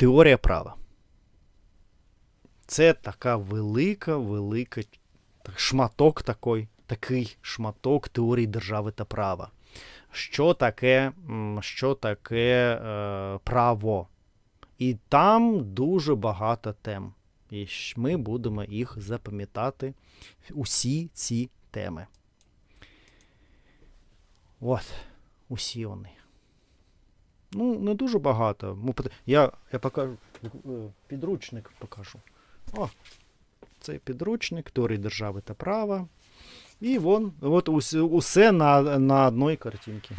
Теорія права. Це така велика, велика шматок такий, такий шматок теорії держави та права. Що таке, що таке е, право? І там дуже багато тем. І ми будемо їх запам'ятати, усі ці теми. От, усі вони. Ну, не дуже багато. Я, я покажу е, підручник покажу. О, це підручник теорії держави та права. І вон, от усе, усе на, на одній картинці.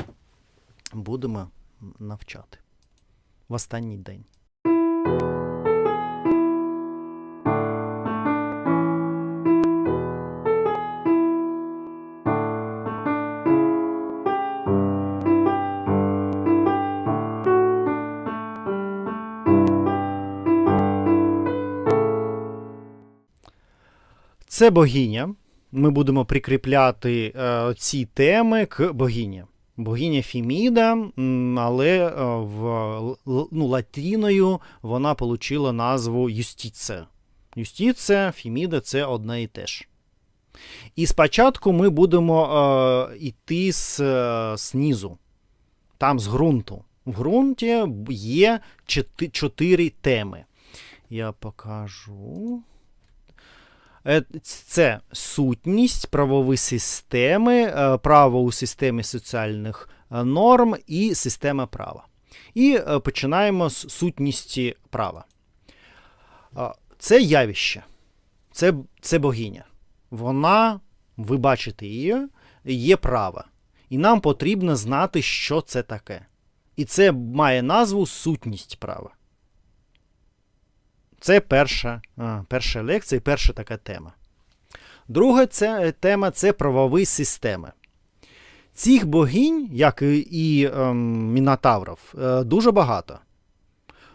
Будемо навчати в останній день. Це богиня. Ми будемо прикріпляти е, ці теми к богині. Богиня Фіміда, але е, в ну, латиною вона отримала назву Юстіце. Юстіце, Фіміда це одне і те ж. І спочатку ми будемо е, йти з, е, знизу, там з ґрунту. В ґрунті є чотири теми. Я покажу. Е, Це сутність, правові системи, е, право у системі соціальних е, норм і система права. І починаємо з сутністі права. Це явище, це, це богиня. Вона, ви бачите її, є право. І нам потрібно знати, що це таке. І це має назву сутність права. Це перша, перша лекція, перша така тема. Друга це, тема це правові системи. Цих богинь, як і, ем, мінотаврів, е, дуже багато.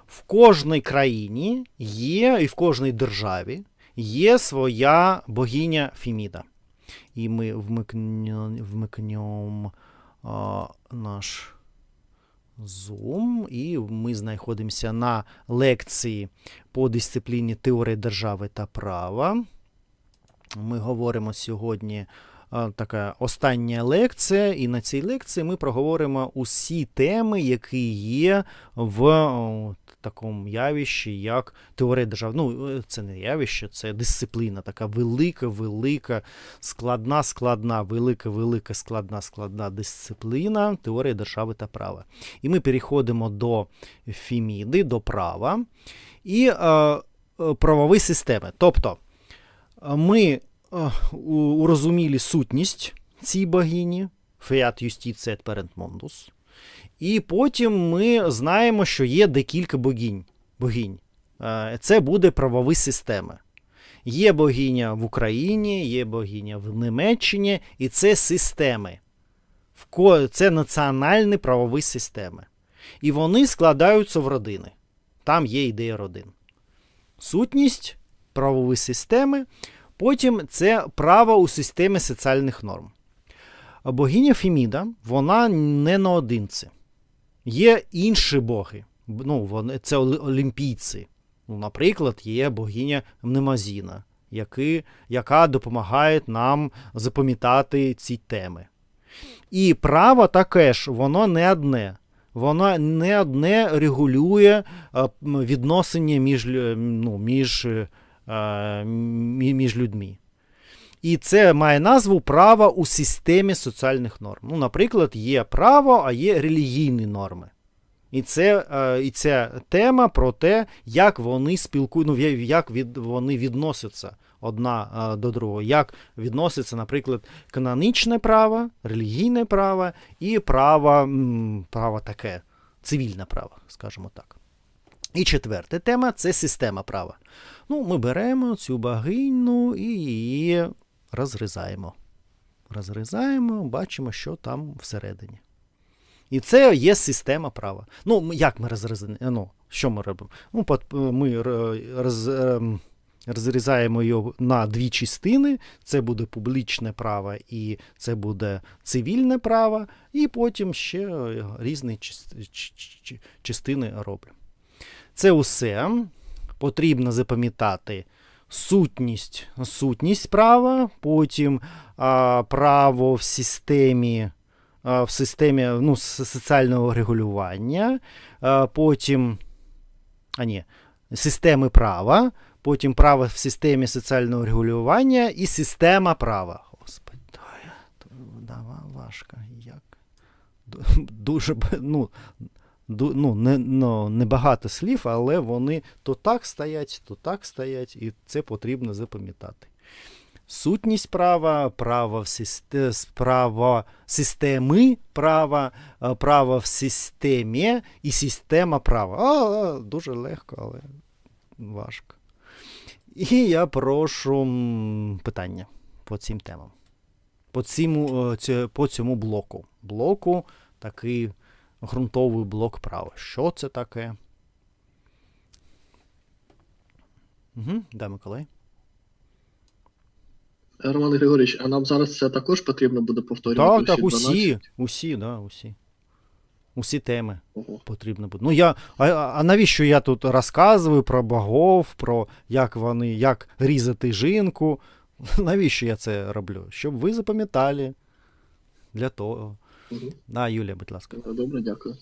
В кожній країні є, і в кожній державі є своя богиня Феміда. І ми вмикнемо вмикнем, наш Zoom, і ми знаходимося на лекції по дисципліні теорії держави та права. Ми говоримо сьогодні така остання лекція, і на цій лекції ми проговоримо усі теми, які є в такому явищі, як теорія держави. Ну, е, це не явище, це дисципліна, така велика, велика, складна, складна, велика, велика, складна, складна дисципліна теорії держави та права. І ми переходимо до Феміди, до права і е, е, правові системи. Тобто е, ми е, урозуміли сутність цій богині, Феат et Parent Mondus, і потім ми знаємо, що є декілька богинь. богинь. Е, Це буде правові системи. Є богиня в Україні, є богиня в Німеччині, і це системи. Це національні правові системи. І вони складаються в родини. Там є ідея родин. Сутність правові системи, потім це право у системі соціальних норм. Богиня Феміда, вона не наодинці. Є інші боги. Ну, вони, це олімпійці. Ну, наприклад, є богиня Мнемозіна, які, яка допомагає нам запам'ятати ці теми. І право таке ж, воно не одне. Воно не одне регулює е, відносини між, ну, між, е, між людьми. І це має назву право у системі соціальних норм. Ну, наприклад, є право, а є релігійні норми. І це, е, і ця тема про те, як вони спілкують, ну, як від, вони відносяться одна е, до другої, як відноситься, наприклад, канонічне право, релігійне право і право, право таке, цивільне право, скажімо так. І четверта тема це система права. Ну, ми беремо цю богиню і її розрізаємо. Розрізаємо, бачимо, що там всередині. І це є система права. Ну, як ми розрізаємо? Ну, що ми робимо? Ну, ми роз, ем, розрізаємо його на дві частини. Це буде публічне право і це буде цивільне право, і потім ще е, різні частини роблю. Це усе. Потрібно запам'ятати сутність, сутність права, потім а, право в системі, в системі ну, соціального регулювання, потім а, ні, системи права, потім право в системі соціального регулювання і система права. Господи, то я- то, да, ва- важко. Як? Дуже ну, ну, не, ну, небагато слів, але вони то так стоять, то так стоять, і це потрібно запам'ятати. Сутність права, право в систе, право системи права, е, право в системі і система права. А, дуже легко, але важко. І я прошу питання по цим темам. По цьому, е, по цьому блоку. Блоку такий ґрунтовий блок права. Що це таке? Угу, да, Миколай. Роман Григорійович, а нам зараз це також потрібно буде повторювати? Так, так, усі, усі, да, усі. Усі теми Ого. потрібно буде. Ну, я, а, а навіщо я тут розказую про богов, про як вони, як різати жінку? Навіщо я це роблю? Щоб ви запам'ятали. Для того. Мгм. Да, Юлія, будь ласка. Добре, дякую.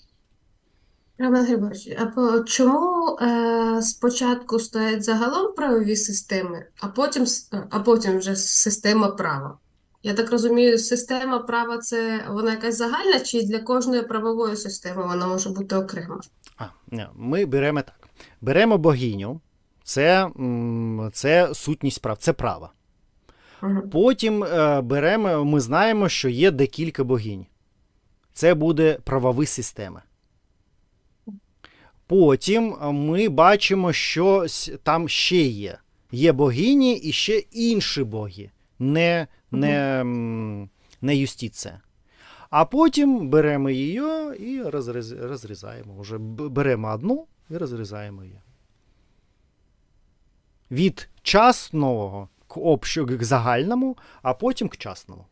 Роман Григорович, а по чому е, спочатку стоять загалом правові системи, а потім, а потім вже система права? Я так розумію, система права це вона якась загальна, чи для кожної правової системи вона може бути окрема? А, ні, ми беремо так. Беремо богиню, це, це сутність прав, це право. Потім е, беремо, ми знаємо, що є декілька богинь. Це буде правові системи. Потім е, ми бачимо, що там ще є. Є богині і ще інші боги, не, не, не юстиція. А потім беремо її і розріз, розрізаємо. Уже беремо одну і розрізаємо її. Від частного к общу, к загальному, а потім к частному.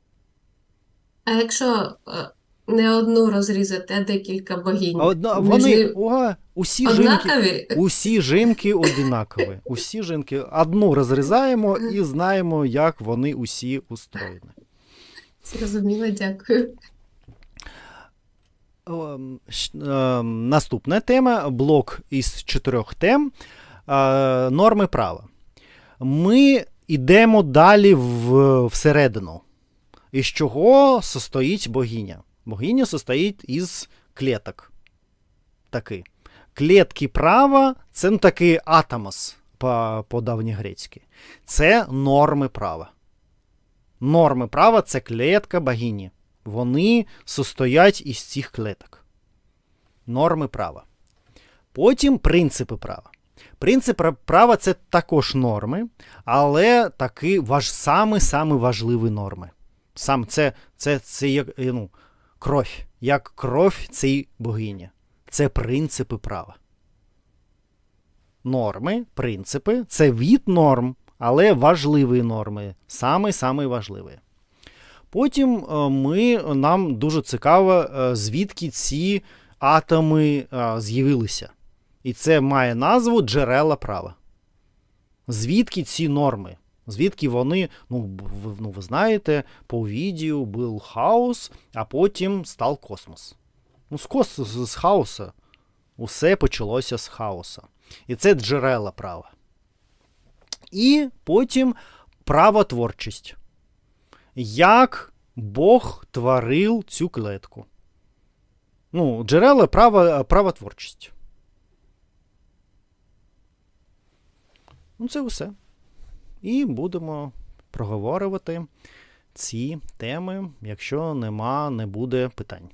А якщо е, не одну розрізати, а декілька богинь, одна, вони ними о, усі жінки, однакові? усі жінки одинакові. Усі жінки одну розрізаємо і знаємо, як вони усі устроєні. Зрозуміло, дякую. Ем, щ- ем, Наступна тема блок із чотирьох тем е, норми права. Ми йдемо далі в, всередину. Із чого состоїть богиня? Богиня состоїть із клеток. Таки. Клетки права це ну, такий атомос по, по давньогрецьки. Це норми права. Норми права це клетка богині. Вони состоять із цих клеток. Норми права. Потім принципи права. Принципи права це також норми, але такі важ, саме саме важливі норми. Сам це, це, це як ну, кров, як кров цій богині. Це принципи права. Норми, принципи це від норм, але важливі норми. Саме саме важливі. Потім е, ми, нам дуже цікаво, е, звідки ці атоми е, з'явилися. І це має назву джерела права. Звідки ці норми? Звідки вони, ну, ви, ну, ви знаєте, по відео був хаос, а потім став космос. Ну, з, кос, з, з хаоса. Усе почалося з хаоса. І це джерела права. І потім правотворчість як Бог творив цю клетку. Ну, джерела права, правотворчості. Ну, це все. І будемо проговорювати ці теми, якщо нема, не буде питань.